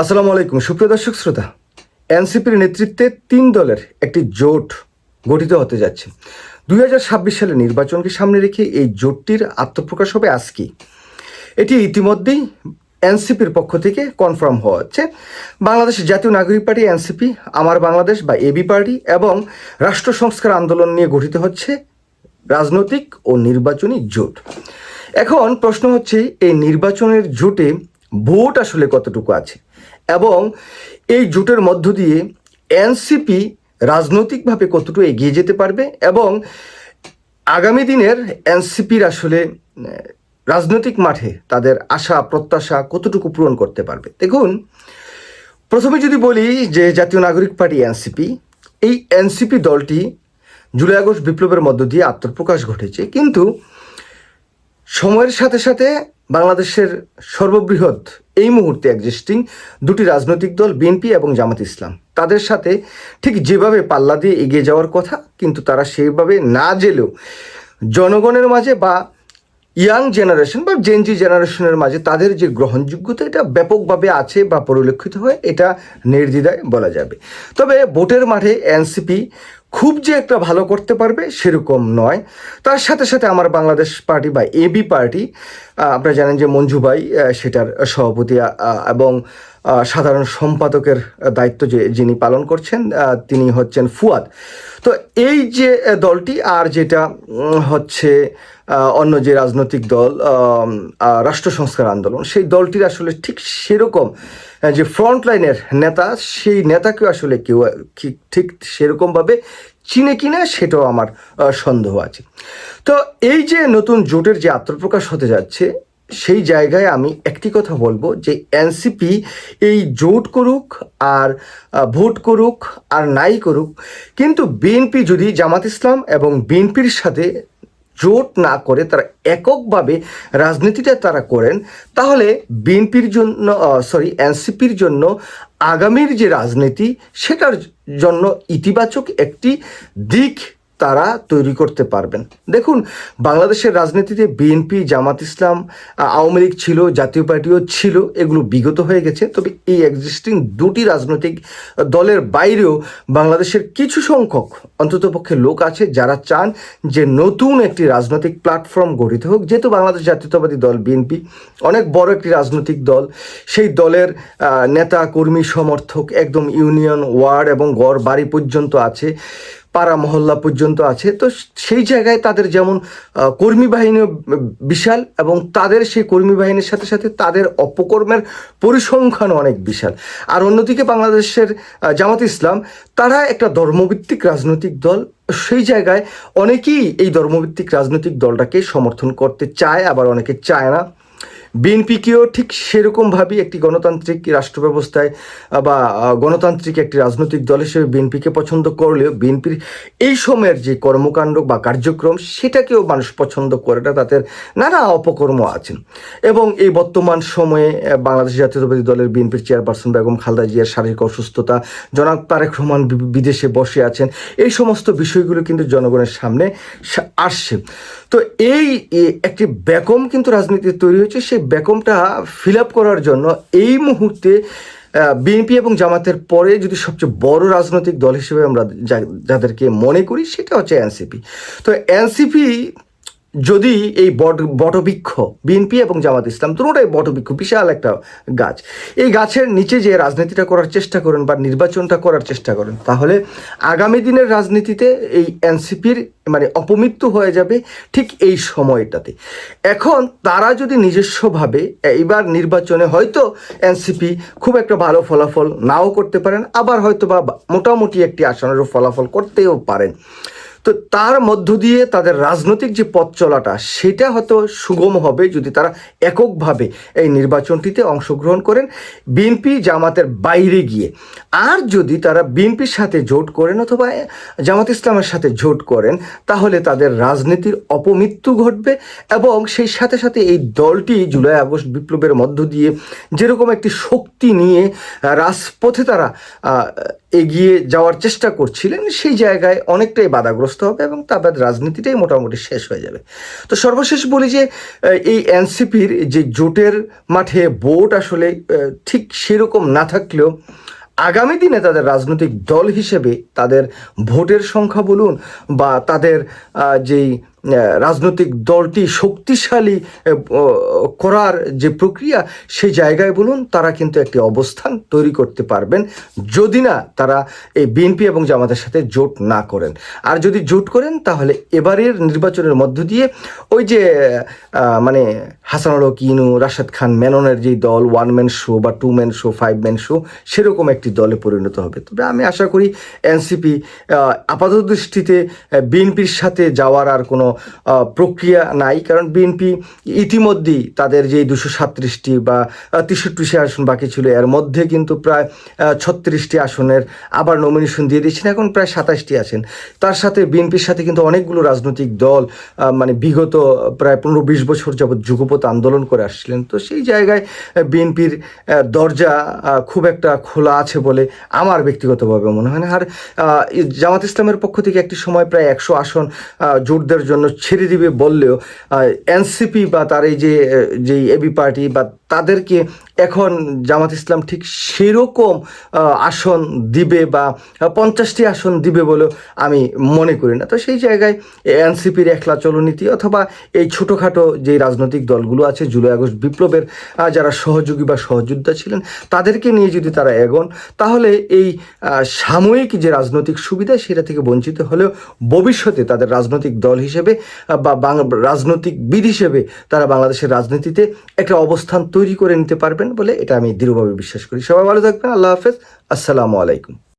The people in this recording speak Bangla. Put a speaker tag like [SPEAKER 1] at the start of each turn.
[SPEAKER 1] আসসালামু আলাইকুম। সুপ্রিয় দর্শক শ্রোতা, এনসিপির নেতৃত্বে তিন দলের একটি জোট গঠিত হতে যাচ্ছে। দুই সালে নির্বাচনকে সামনে রেখে এই জোটটির আত্মপ্রকাশ হবে আজকে এটি ইতিমধ্যেই এনসিপির পক্ষ থেকে কনফার্ম হওয়া হচ্ছে। বাংলাদেশ জাতীয় নাগরিক পার্টি, এনসিপি, আমার বাংলাদেশ বা এবি পার্টি এবং রাষ্ট্র সংস্কার আন্দোলন নিয়ে গঠিত হচ্ছে রাজনৈতিক ও নির্বাচনী জোট। এখন প্রশ্ন হচ্ছে, এই নির্বাচনের জোটে ভোট আসলে কতটুকু আছে? এবং এই জোটের মধ্য দিয়ে এনসিপি রাজনৈতিকভাবে কতটুকু এগিয়ে যেতে পারবে এবং আগামী দিনের এনসিপির আসলে রাজনৈতিক মাঠে তাদের আশা, প্রত্যাশা কতটুকু পূরণ করতে পারবে? দেখুন, প্রথমে যদি বলি যে জাতীয় নাগরিক পার্টি এনসিপি, এই এনসিপি দলটি জুলাই আগস্ট বিপ্লবের মধ্য দিয়ে আত্মপ্রকাশ ঘটেছে। কিন্তু সময়ের সাথে সাথে বাংলাদেশের সর্ববৃহৎ এই মুহূর্তে এক্সিস্টিং দুটি রাজনৈতিক দল, বিএনপি এবং জামাত ইসলাম। তাদের সাথে ঠিক যেভাবে পাল্লা দিয়ে এগিয়ে যাওয়ার কথা, কিন্তু তারা সেইভাবে না জেলেও জনগণের মাঝে বা ইয়াং জেনারেশন বা জেনজি জেনারেশনের মাঝে তাদের যে গ্রহণযোগ্যতা, এটা ব্যাপকভাবে আছে বা পরিলক্ষিত হয়, এটা নির্দ্বিধায় বলা যাবে। তবে ভোটের মাঠে এনসিপি খুব যে একটা ভালো করতে পারবে সেরকম নয়। তার সাথে সাথে আমার বাংলাদেশ পার্টি বা এবি পার্টি আপনারা জানেন যে মঞ্জু ভাই সেটার সভাপতি এবং সাধারণ সম্পাদকের দায়িত্ব যে যিনি পালন করছেন তিনি হচ্ছেন ফুয়াদ। তো এই যে দলটি আর যেটা হচ্ছে অন্য যে রাজনৈতিক দল রাষ্ট্র সংস্কার আন্দোলন, সেই দলটির আসলে ঠিক সেরকম যে ফ্রন্ট লাইনের নেতা, সেই নেতাকেও আসলে কেউ ঠিক সেরকমভাবে চিনে কিনা সেটাও আমার সন্দেহ আছে। তো এই যে নতুন জোটের যে আত্মপ্রকাশ হতে যাচ্ছে, সেই জায়গায় আমি একটি কথা বলব যে এনসিপি এই জোট করুক আর ভোট করুক আর নাই করুক, কিন্তু বিএনপি যদি জামাত ইসলাম এবং বিএনপির সাথে জোট না করে তারা এককভাবে রাজনীতিটা তারা করেন, তাহলে বিএনপির জন্য সরি এনসিপির জন্য আগামীর যে রাজনীতি, সেটার জন্য ইতিবাচক একটি দিক তারা তৈরি করতে পারবেন। দেখুন, বাংলাদেশের রাজনীতিতে B N P, Jamaat Islam Awami League ছিল, জাতীয় পার্টিও ছিল, এগুলো বিগত হয়ে গেছে। তবে এই এক্সিস্টিং দুটি রাজনৈতিক দলের বাইরেও বাংলাদেশের কিছু সংখ্যক অন্ততপক্ষে লোক আছে যারা চান যে নতুন একটি রাজনৈতিক প্ল্যাটফর্ম গঠিত হোক। যেহেতু বাংলাদেশ জাতীয়তাবাদী দল, বিএনপি অনেক বড় একটি রাজনৈতিক দল, সেই দলের নেতা, কর্মী, সমর্থক, একদম ইউনিয়ন ওয়ার্ড এবং গড় বাড়ি পর্যন্ত আছে। পাড়া মহল্লা পর্যন্ত আছে। তো সেই জায়গায় তাদের যেমন কর্মী বাহিনীও বিশাল এবং তাদের সেই কর্মী বাহিনীর সাথে সাথে তাদের অপকর্মের পরিসংখ্যান অনেক বিশাল। আর অন্যদিকে বাংলাদেশের জামাত ইসলাম, তারা একটা ধর্মভিত্তিক রাজনৈতিক দল। সেই জায়গায় অনেকেই এই ধর্মভিত্তিক রাজনৈতিক দলটাকে সমর্থন করতে চায়, আবার অনেকে চায় না। বিএনপিকেও ঠিক সেরকমভাবেই একটি গণতান্ত্রিক রাষ্ট্র ব্যবস্থায় বা গণতান্ত্রিক একটি রাজনৈতিক দল হিসেবে বিএনপিকে পছন্দ করলেও বিএনপির এই সময়ের যে কর্মকাণ্ড বা কার্যক্রম সেটাকেও মানুষ পছন্দ করে না, তাদের নানা অপকর্ম আছেন। এবং এই বর্তমান সময়ে বাংলাদেশ জাতীয়তাবাদী দলের বিএনপির চেয়ারপারসন বেগম খালদা জিয়ার শারীরিক অসুস্থতা, জনাব তারেক রহমান বিদেশে বসে আছেন, এই সমস্ত বিষয়গুলো কিন্তু জনগণের সামনে আসছে। তো এই একটি ব্যাকম কিন্তু রাজনীতি তৈরি হয়েছে সেই ব্যাকমটা ফিল আপ করার জন্য এই মুহূর্তে বিএনপি এবং জামাতের পরে যদি সবচেয়ে বড় রাজনৈতিক দল হিসেবে আমরা যাদেরকে মনে করি সেটা হচ্ছে এনসিপি। তো এনসিপি যদি এই বট, বটবৃক্ষ, বিএনপি এবং জামাত ইসলাম দুটোটাই বটবৃক্ষ, বিশাল একটা গাছ। এই গাছের নিচে যে রাজনীতিটা করার চেষ্টা করেন বা নির্বাচনটা করার চেষ্টা করেন, তাহলে আগামী দিনের রাজনীতিতে এই এনসিপির মানে অপমৃত্যু হয়ে যাবে ঠিক এই সময়টাতে। এখন তারা যদি নিজস্বভাবে এইবার নির্বাচনে হয়তো এনসিপি খুব একটা ভালো ফলাফল নাও করতে পারেন, আবার হয়তো বা মোটামুটি একটি আসনেরও ফলাফল করতেও পারেন। তো তার মধ্য দিয়ে তাদের রাজনৈতিক যে পথ চলাটা, সেটা হয়তো সুগম হবে যদি তারা এককভাবে এই নির্বাচনটিতে অংশগ্রহণ করেন বিএনপি জামাতের বাইরে গিয়ে। আর যদি তারা বিএনপির সাথে জোট করেন অথবা জামাত ইসলামের সাথে জোট করেন, তাহলে তাদের রাজনীতির অপমৃত্যু ঘটবে এবং সেই সাথে সাথে এই দলটি জুলাই আগস্ট বিপ্লবের মধ্য দিয়ে যেরকম একটি শক্তি নিয়ে রাজপথে তারা এগিয়ে যাওয়ার চেষ্টা করছিলেন, সেই জায়গায় অনেকটাই বাধাগ্রস্ত অবস্থা হবে এবং তারপর রাজনীতিটাই মোটামুটি শেষ হয়ে যাবে। তো সর্বশেষ বলি যে এই এনসিপির যে জোটের মাঠে ভোট আসলে ঠিক সেরকম না থাকলেও আগামী দিনে তাদের রাজনৈতিক দল হিসেবে তাদের ভোটের সংখ্যা বলুন বা তাদের যেই রাজনৈতিক দলটি শক্তিশালী করার যে প্রক্রিয়া, সেই জায়গায় বলুন তারা কিন্তু একটি অবস্থান তৈরি করতে পারবেন যদি না তারা এই বিএনপি এবং জামাতের সাথে জোট না করেন। আর যদি জোট করেন, তাহলে এবারের নির্বাচনের মধ্য দিয়ে ওই যে মানে হাসানুল ইনু রাশেদ খান, মেননের যেই দল ওয়ান ম্যান শো বা two man show five man show সেরকম একটি দলে পরিণত হবে। তবে আমি আশা করি এনসিপি আপাতত দৃষ্টিতে বিএনপির সাথে যাওয়ার আর কোনো প্রক্রিয়া নাই। কারণ বিএনপি ইতিমধ্যেই তাদের যে দুশো সাতত্রিশটি বা তেষট্টিশি আসন বাকি ছিল, এর মধ্যে কিন্তু প্রায় ছত্রিশটি আসনের আবার নমিনেশন দিয়ে দিচ্ছেন এখন প্রায় সাতাশটি আছেন। তার সাথে বিএনপির সাথে কিন্তু অনেকগুলো রাজনৈতিক দল মানে বিগত প্রায় পনেরো বিশ বছর যাবৎ যুগপথ আন্দোলন করে আসছিলেন। তো সেই জায়গায় বিএনপির দরজা খুব একটা খোলা আছে বলে আমার ব্যক্তিগতভাবে মনে হয় না। আর জামাত ইসলামের পক্ষ থেকে একটি সময় প্রায় একশো আসন জোটদের জন্য ছেড়ে দিবে বললেও এনসিপি বা তার এই যে এবি পার্টি বা তাদেরকে এখন জামাত ইসলাম ঠিক সেরকম আসন দিবে বা পঞ্চাশটি আসন দিবে বলে আমি মনে করি না। তো সেই জায়গায় এনসিপির একলা চলনীতি অথবা এই ছোটোখাটো যে রাজনৈতিক দলগুলো আছে, জুলাই আগস্ট বিপ্লবের যারা সহযোগী বা সহযোদ্ধা ছিলেন, তাদেরকে নিয়ে যদি তারা এগোন, তাহলে এই সাময়িক যে রাজনৈতিক সুবিধা সেটা থেকে বঞ্চিত হলেও ভবিষ্যতে তাদের রাজনৈতিক দল হিসেবে বা রাজনৈতিক বিদ হিসেবে তারা বাংলাদেশের রাজনীতিতে একটা অবস্থান তৈরি করে নিতে পারবেন বলে এটা আমি দৃঢ়ভাবে বিশ্বাস করি। সবাই ভালো থাকবেন, আল্লাহ হাফেজ। আসসালামু আলাইকুম।